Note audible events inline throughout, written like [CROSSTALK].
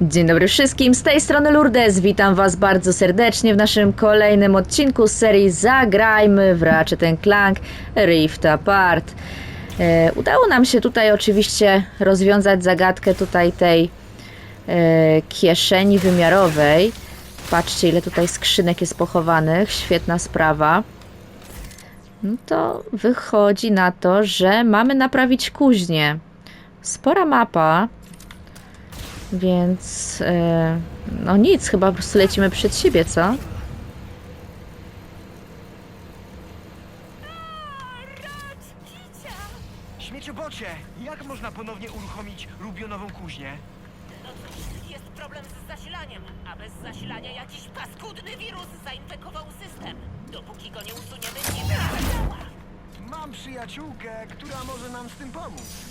Dzień dobry wszystkim, z tej strony Lourdes. Witam Was bardzo serdecznie w naszym kolejnym odcinku z serii Zagrajmy w Ratchet Clank Rift Apart. E, udało nam się tutaj oczywiście rozwiązać zagadkę tutaj tej e, kieszeni wymiarowej. Patrzcie ile tutaj skrzynek jest pochowanych, świetna sprawa. No to wychodzi na to, że mamy naprawić kuźnię. Spora mapa, więc e, no nic, chyba po prostu lecimy przed siebie, co? Śmieciobocie, jak można ponownie uruchomić rubionową kuźnię? No cóż, jest problem z zasilaniem, a bez zasilania jakiś paskudny wirus zainfekował system. Dopóki go nie usuniemy, nie będzie działa. Mam przyjaciółkę, która może nam z tym pomóc.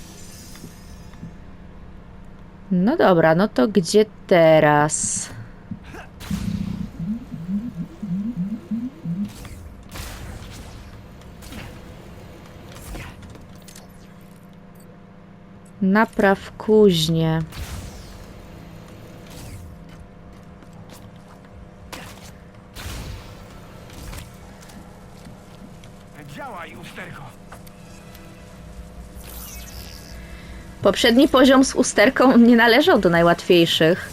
No dobra, no to gdzie teraz? Napraw kuźnię. Poprzedni poziom z usterką nie należał do najłatwiejszych.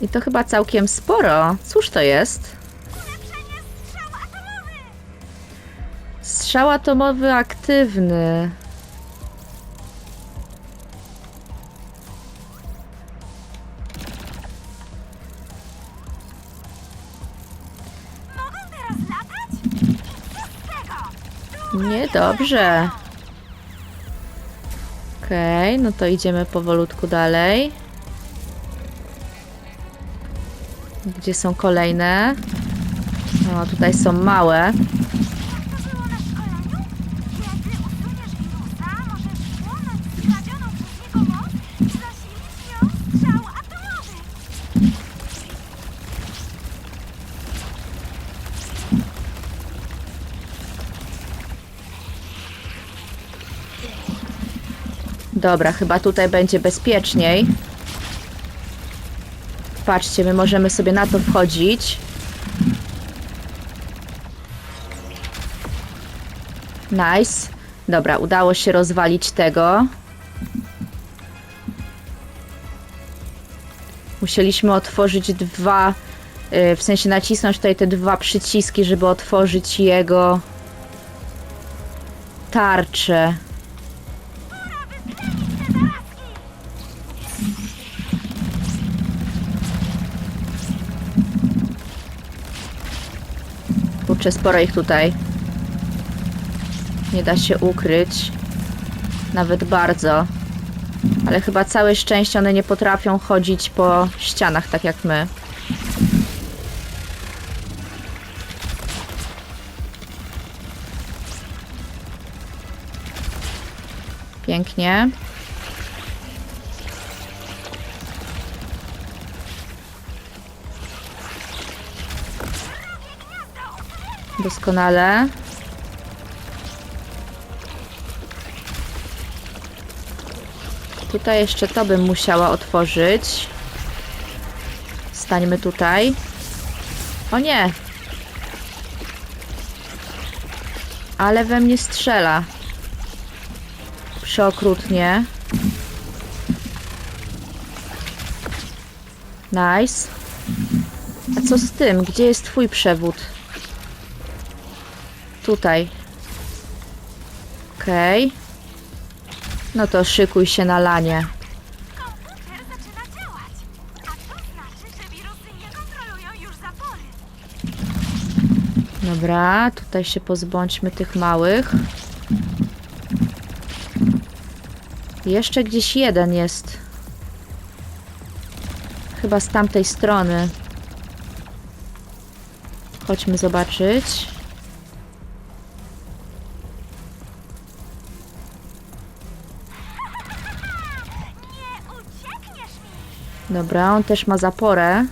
I to chyba całkiem sporo. Cóż to jest? Strzał atomowy aktywny. Niedobrze. Okej, no to idziemy powolutku dalej. Gdzie są kolejne? O, tutaj są małe. Dobra, chyba tutaj będzie bezpieczniej. Patrzcie, my możemy sobie na to wchodzić. Nice. Dobra, udało się rozwalić tego. Musieliśmy otworzyć dwa, y, w sensie nacisnąć tutaj te dwa przyciski, żeby otworzyć jego tarczę. Kurczę, sporo ich tutaj. Nie da się ukryć. Nawet bardzo. Ale chyba całe szczęście one nie potrafią chodzić po ścianach tak jak my. Pięknie. Doskonale. Tutaj jeszcze to bym musiała otworzyć. Stańmy tutaj. O nie! Ale we mnie strzela. Przeokrutnie. Nice. A co z tym? Gdzie jest twój przewód? Tutaj. Okej. No to szykuj się na lanie. Dobra, tutaj się pozbądźmy tych małych. Jeszcze gdzieś jeden jest. Chyba z tamtej strony. Chodźmy zobaczyć. Dobra, on też ma zaporę.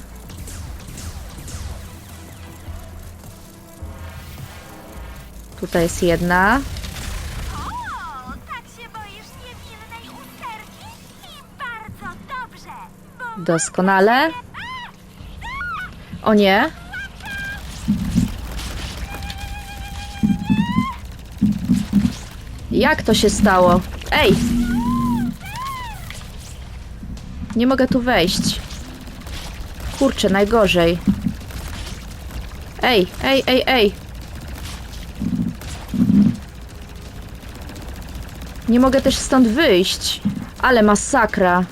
Tutaj jest jedna. O, tak się boisz niewinnej? I bardzo dobrze. Doskonale. O nie. Jak to się stało? Ej! Nie mogę tu wejść. Kurczę, najgorzej. Ej, ej, ej, ej. Nie mogę też stąd wyjść. Ale masakra.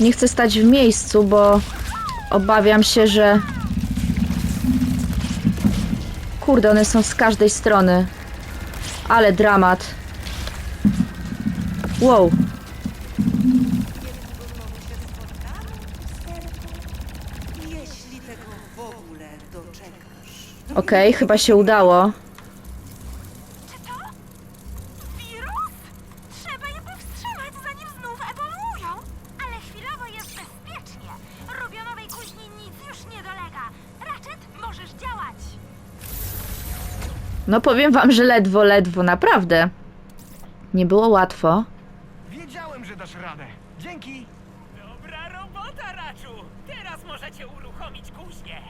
Nie chcę stać w miejscu, bo obawiam się, że. Kurde, one są z każdej strony. Ale dramat. Wow. Okej, chyba się udało. No powiem wam, że ledwo, ledwo, naprawdę. Nie było łatwo. Wiedziałem, że dasz radę. Dzięki! Dobra robota, Raczu! Teraz możecie uruchomić kuźnię.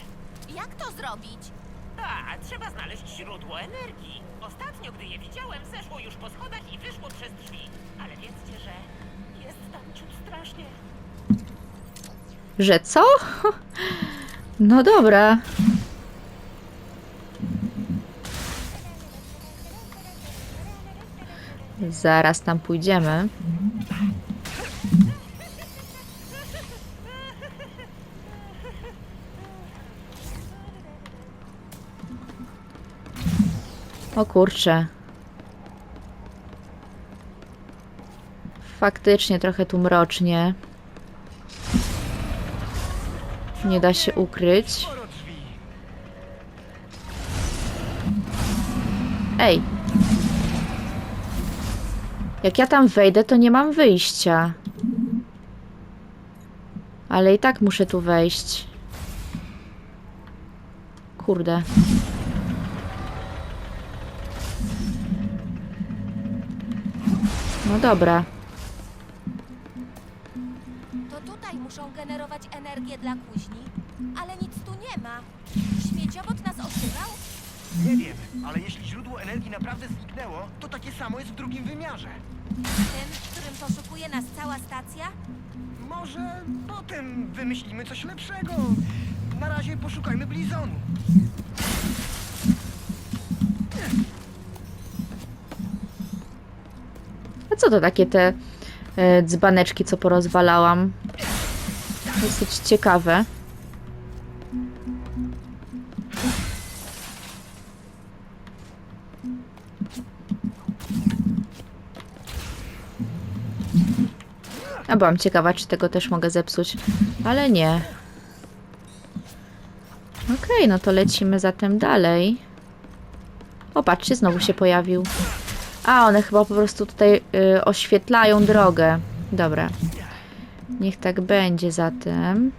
Jak to zrobić? A, trzeba znaleźć źródło energii. Ostatnio, gdy je widziałem, zeszło już po schodach i wyszło przez drzwi. Ale wiedzcie, że jest tam ciut strasznie. Że co? [LAUGHS] No dobra. Zaraz tam pójdziemy. O kurczę. Faktycznie trochę tu mrocznie. Nie da się ukryć. Jak ja tam wejdę, to nie mam wyjścia. Ale i tak muszę tu wejść. Kurde. No dobra. To tutaj muszą generować energię dla kuźni, ale nic tu nie ma. Śmieciowód oszywał? Nie wiem, ale jeśli źródło energii naprawdę zniknęło, to takie samo jest w drugim wymiarze. Tym, w którym poszukuje nas cała stacja? Może potem wymyślimy coś lepszego. Na razie poszukajmy Blizonu. A co to takie te e, dzbaneczki, co porozwalałam? Dosyć ciekawe. A byłam ciekawa, czy tego też mogę zepsuć, ale nie. Okej, no to lecimy zatem dalej. O, patrzcie, znowu się pojawił. A, one chyba po prostu tutaj y, oświetlają drogę. Dobra. Niech tak będzie zatem.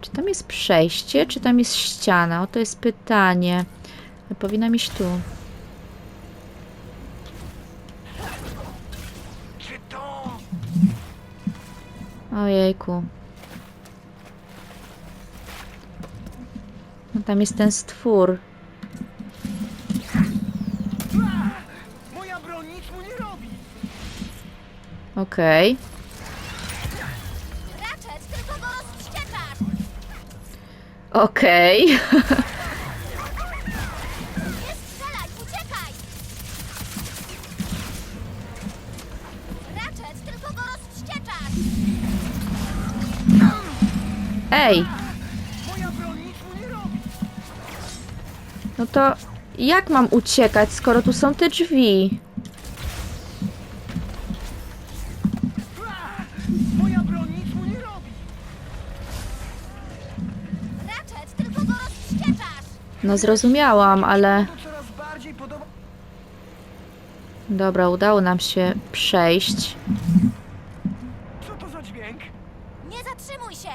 Czy tam jest przejście, czy tam jest ściana? O, to jest pytanie. Powinna iść tu. Ojejku. No tam jest ten stwór. Moja broń nic mu nie robi! Okej. Ratchet, tylko go rozwściekasz! Okej. [LAUGHS] Ej, Moja broń nic mu nie robi! no to jak mam uciekać, skoro tu są te drzwi? Moja broń nic mu nie robi! Ratchet, tylko go rozwścieczasz! No zrozumiałam, ale To coraz bardziej podoba... dobra, udało nam się przejść. Co to za dźwięk? Nie zatrzymuj się!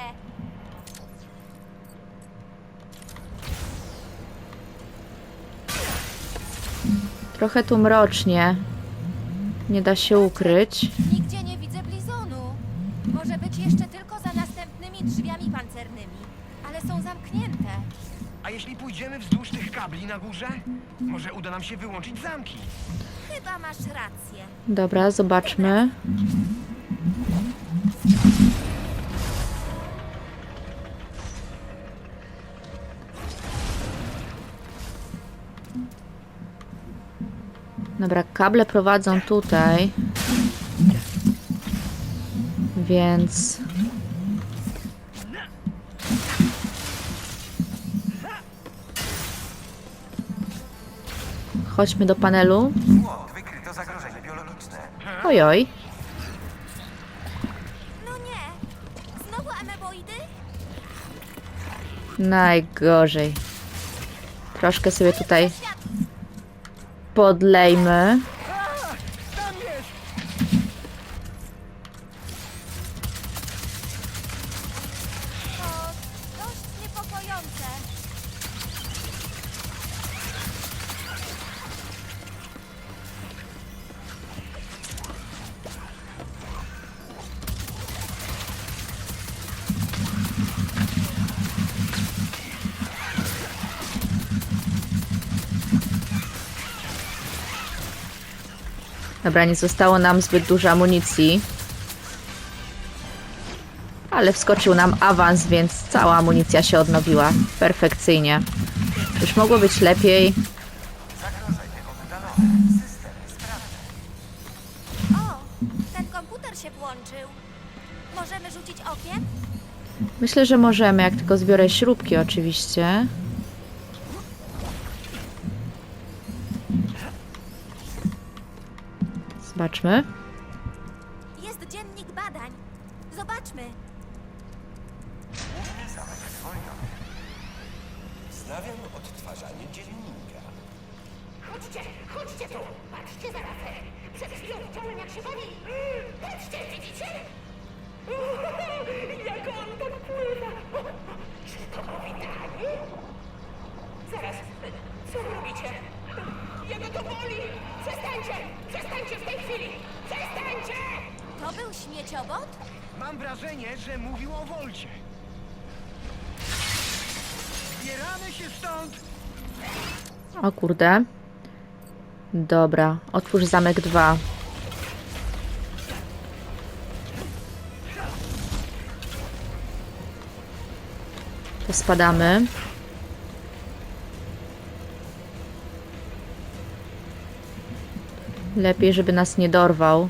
Trochę tu mrocznie. Nie da się ukryć. Nigdzie nie widzę blizonu. Może być jeszcze tylko za następnymi drzwiami pancernymi, ale są zamknięte. A jeśli pójdziemy wzdłuż tych kabli na górze? Może uda nam się wyłączyć zamki. Chyba masz rację. Dobra, zobaczmy. Dobra, kable prowadzą tutaj. Więc. Chodźmy do panelu. Błąd, wykryto zagrożenie biologiczne. Ojoj. No nie. Znowu ameboidy? Najgorzej. Troszkę sobie tutaj podlejmy. Dobra, nie zostało nam zbyt dużo amunicji. Ale wskoczył nam awans, więc cała amunicja się odnowiła. Perfekcyjnie. Już mogło być lepiej. Zagrożenie oddalone. System sprawny. O, ten komputer się włączył. Możemy rzucić okiem? Myślę, że możemy, jak tylko zbiorę śrubki oczywiście. Zobaczmy. Jest dziennik badań. Zobaczmy. Wznawiam odtwarzanie dziennika. Chodźcie, chodźcie tu! Patrzcie zaraz! Przed chwilą widziałem, jak się bawi! Patrzcie, widzicie? [LAUGHS] Jak on tak pływa! Czy to powitanie? Zaraz, co robicie? Jego to boli! Przestańcie! Przestańcie w tej chwili! Przestańcie! To był śmieciobot? Mam wrażenie, że mówił o Wolcie. Zbieramy się stąd! O kurde. Dobra, otwórz zamek 2. To spadamy. Lepiej, żeby nas nie dorwał.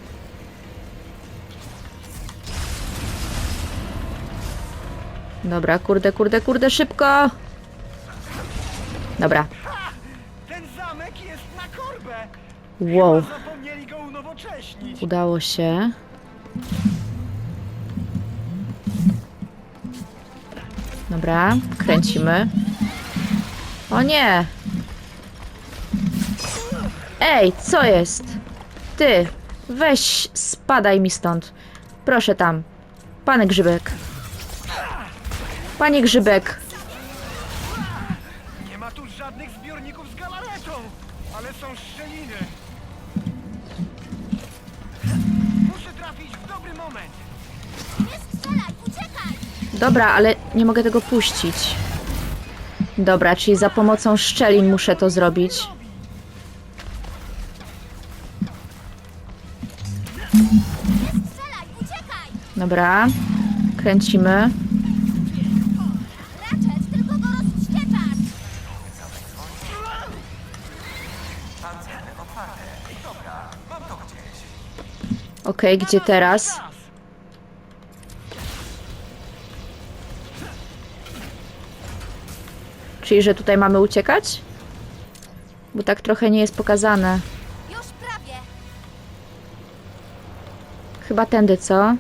Dobra, kurde, kurde, kurde, szybko! Dobra, Ten zamek jest na korbę! wow. Chyba zapomnieli go unowocześnić. Udało się. Dobra, kręcimy. O nie! Ej, co jest? Ty, weź, spadaj mi stąd. Proszę tam. Panie Grzybek. Panie Grzybek. Nie ma tu żadnych zbiorników z galaretą, ale są szczeliny. Muszę trafić w dobry moment. Nie strzelaj, uciekaj! Dobra, ale nie mogę tego puścić. Dobra, czyli za pomocą szczelin muszę to zrobić. Dobra, kręcimy. Ratchet, tylko go. Okej, gdzie teraz? Czyli, że tutaj mamy uciekać? Bo tak trochę nie jest pokazane. Już prawie. Chyba tędy, co?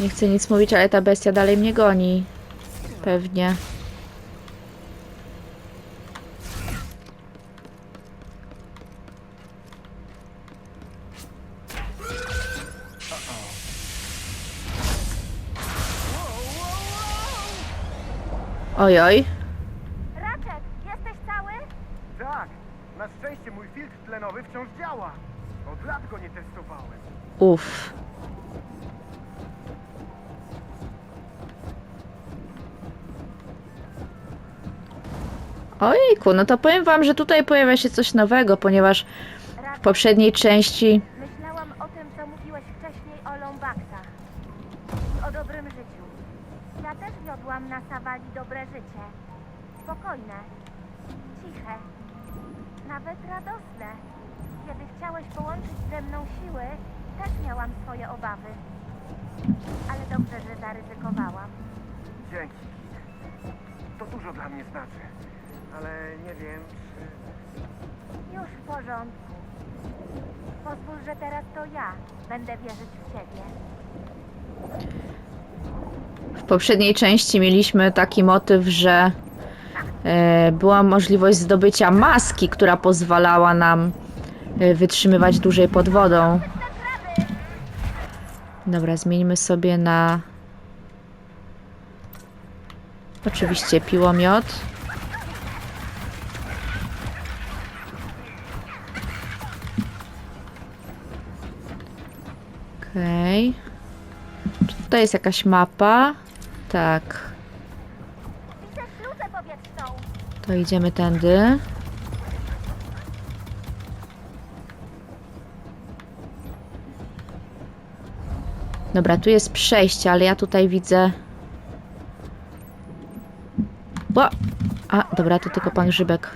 Nie chcę nic mówić, ale ta bestia dalej mnie goni. Pewnie. Oj, oj. Raczek, jesteś cały? Tak. Na szczęście mój filtr tlenowy wciąż działa. Od lat go nie testowałem. Uff. Ojejku, no to powiem wam, że tutaj pojawia się coś nowego, ponieważ w poprzedniej części myślałam o tym, co mówiłeś wcześniej o lombaksach. I o dobrym życiu. Ja też wiodłam na Sawali dobre życie. Spokojne. Ciche. Nawet radosne. Kiedy chciałeś połączyć ze mną siły, też miałam swoje obawy. Ale dobrze, że zaryzykowałam. Dzięki, Kit. To dużo dla mnie znaczy. Ale nie wiem, czy... Już w porządku. Pozwól, że teraz to ja będę wierzyć w ciebie. w poprzedniej części mieliśmy taki motyw, że e, była możliwość zdobycia maski, która pozwalała nam e, wytrzymywać dłużej pod wodą. Dobra, zmieńmy sobie na oczywiście piłomiot. Czy tutaj jest jakaś mapa? Tak. To idziemy tędy. Dobra, tu jest przejście, ale ja tutaj widzę. O! A, dobra, to tylko pan Grzybek.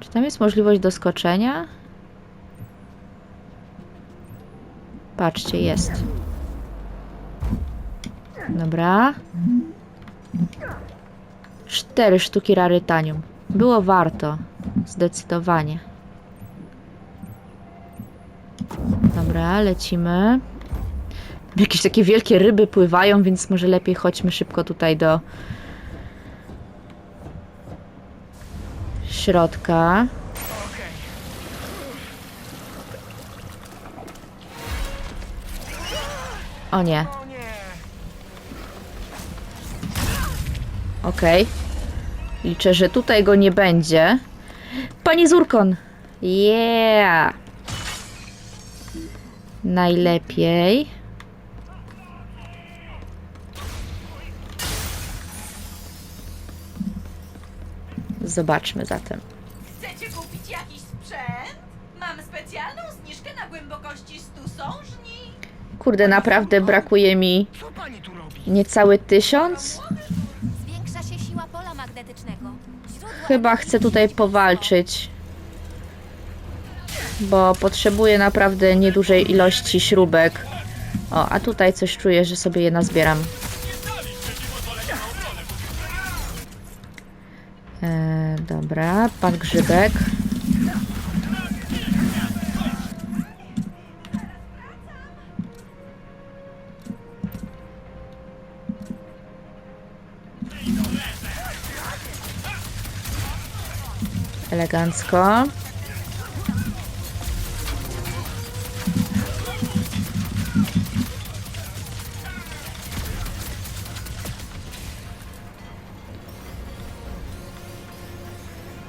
Czy tam jest możliwość doskoczenia? Patrzcie, jest. Dobra. Cztery sztuki rarytanium. Było warto. Zdecydowanie. Dobra, lecimy. Jakieś takie wielkie ryby pływają, więc może lepiej chodźmy szybko tutaj do środka. O nie. Okej. Liczę, że tutaj go nie będzie. Pani Zurkon! Yeah! Najlepiej. Zobaczmy zatem. Chcecie kupić jakiś sprzęt? Mam specjalną zniżkę na głębokości 100 sążni. Kurde, naprawdę brakuje mi Co pani tu robi? niecały tysiąc. Zwiększa się siła pola magnetycznego. Źródło Chyba chcę tutaj powalczyć. Bo potrzebuję naprawdę niedużej ilości śrubek. O, a tutaj coś czuję, że sobie je nazbieram. E, dobra, pan Grzybek. Elegancko.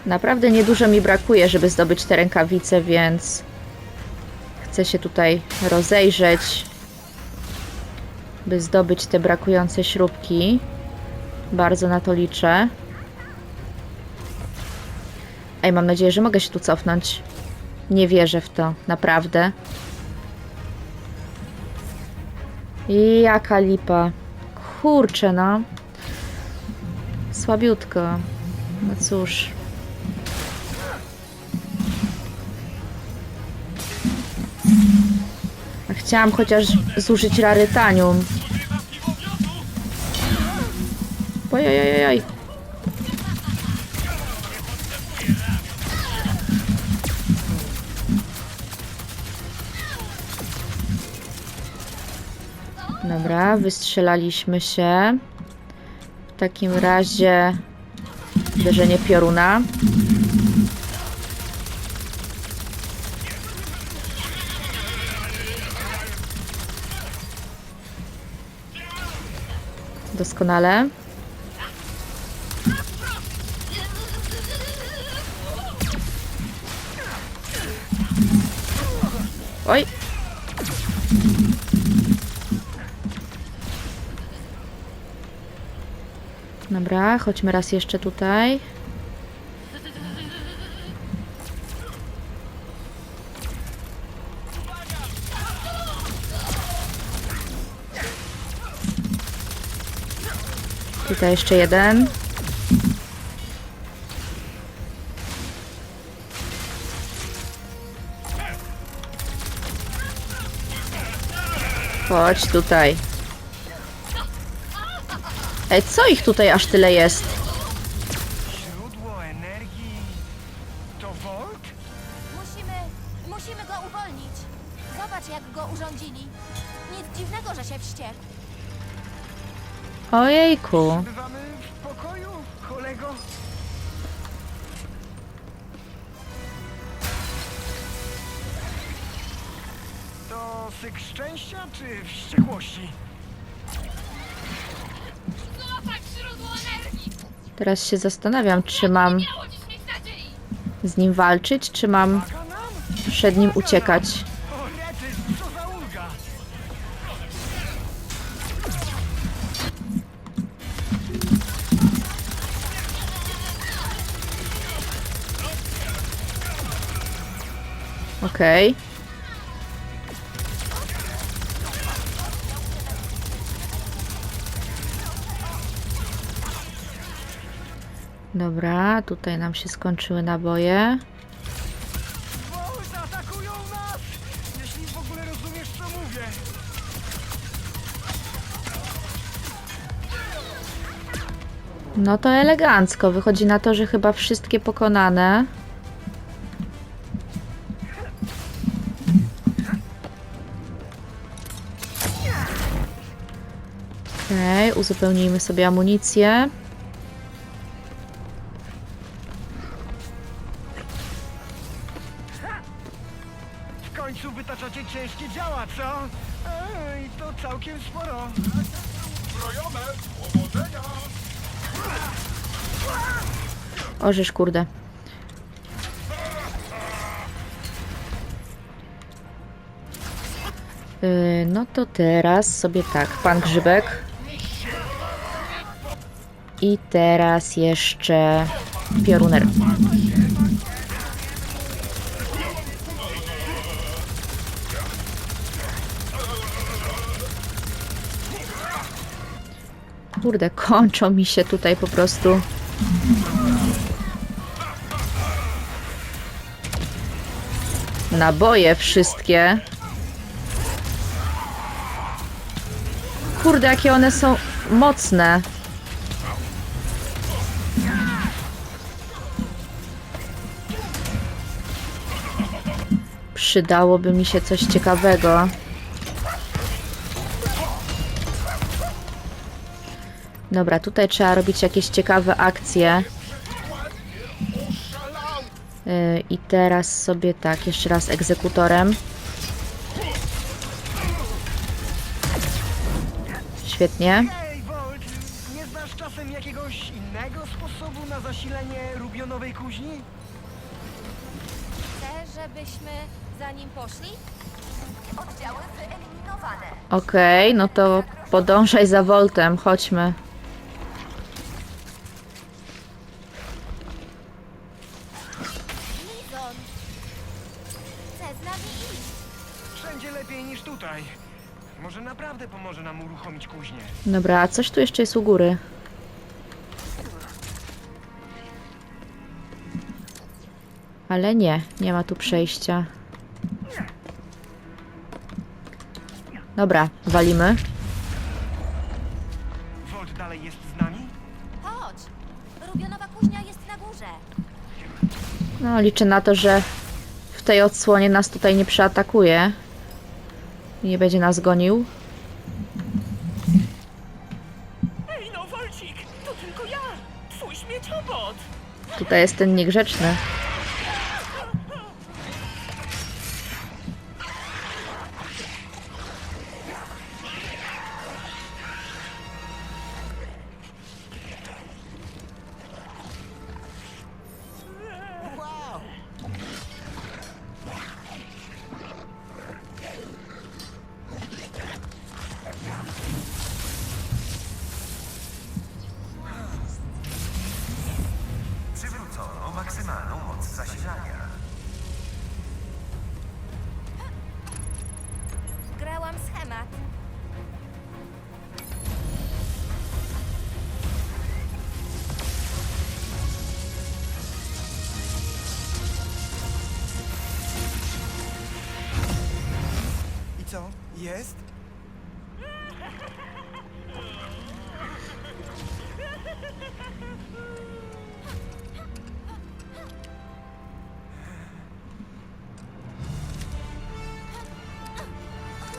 Naprawdę niedużo mi brakuje, żeby zdobyć te rękawice, więc chcę się tutaj rozejrzeć, by zdobyć te brakujące śrubki. Bardzo na to liczę. Ej, mam nadzieję, że mogę się tu cofnąć. Nie wierzę w to, naprawdę. Jaka lipa. Kurczę, no. Słabiutko. No cóż. Chciałam chociaż zużyć rarytanium. Ojojojoj. Dobra, wystrzelaliśmy się. W takim razie uderzenie pioruna. Doskonale. Dobra, chodźmy raz jeszcze tutaj. Tutaj jeszcze jeden. Chodź tutaj. Ej, co ich tutaj aż tyle jest? Źródło energii to Volt? Musimy, musimy go uwolnić. Zobacz, jak go urządzili. Nic dziwnego, że się wściekł. Ojejku. Teraz się zastanawiam, czy mam z nim walczyć, czy mam przed nim uciekać. O rety, Dobra, tutaj nam się skończyły naboje. Nas! Jeśli w ogóle rozumiesz, co mówię. No to elegancko. Wychodzi na to, że chyba wszystkie pokonane. Okej, uzupełnijmy sobie amunicję. Orzesz, kurde. Yy, no to teraz sobie tak, pan Grzybek. I teraz jeszcze pioruner. Kurde, kończą mi się tutaj po prostu. Naboje wszystkie. Kurde, jakie one są mocne. Przydałoby mi się coś ciekawego. Dobra, tutaj trzeba robić jakieś ciekawe akcje. Yy, I teraz sobie tak, jeszcze raz egzekutorem. Świetnie. Nie znasz czasem jakiegoś innego sposobu na zasilenie rubionowej kuźni? Chcę, żebyśmy za nim poszli? Oddziały wyeliminowane. Okej, no to podążaj za Voltem, chodźmy. Wszędzie lepiej niż tutaj. Może naprawdę pomoże nam uruchomić kuźnię. Dobra, a coś tu jeszcze jest u góry. Ale nie, nie ma tu przejścia. Dobra, walimy. Volt dalej jest z nami? Chodź! Rubionowa kuźnia jest na górze. No, liczę na to, że w tej odsłonie nas tutaj nie przeatakuje. Nie będzie nas gonił. Ej no, Volcik, to tylko ja, twój śmieciobot. Tutaj jest ten niegrzeczny. Jest?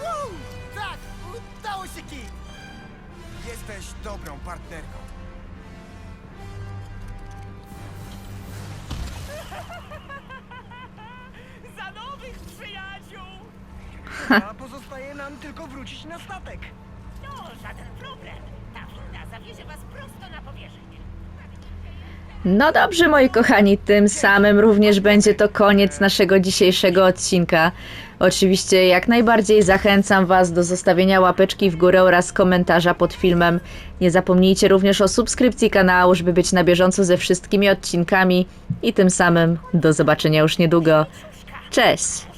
Wow! Tak! Udało się, Kit! Jesteś dobrą partnerką. Wrócić na statek. No, żaden problem. Ta winda zawiezie was prosto na powierzchnię. No dobrze, moi kochani, tym samym również będzie to koniec naszego dzisiejszego odcinka. Oczywiście jak najbardziej zachęcam Was do zostawienia łapeczki w górę oraz komentarza pod filmem. Nie zapomnijcie również o subskrypcji kanału, żeby być na bieżąco ze wszystkimi odcinkami i tym samym do zobaczenia już niedługo. Cześć!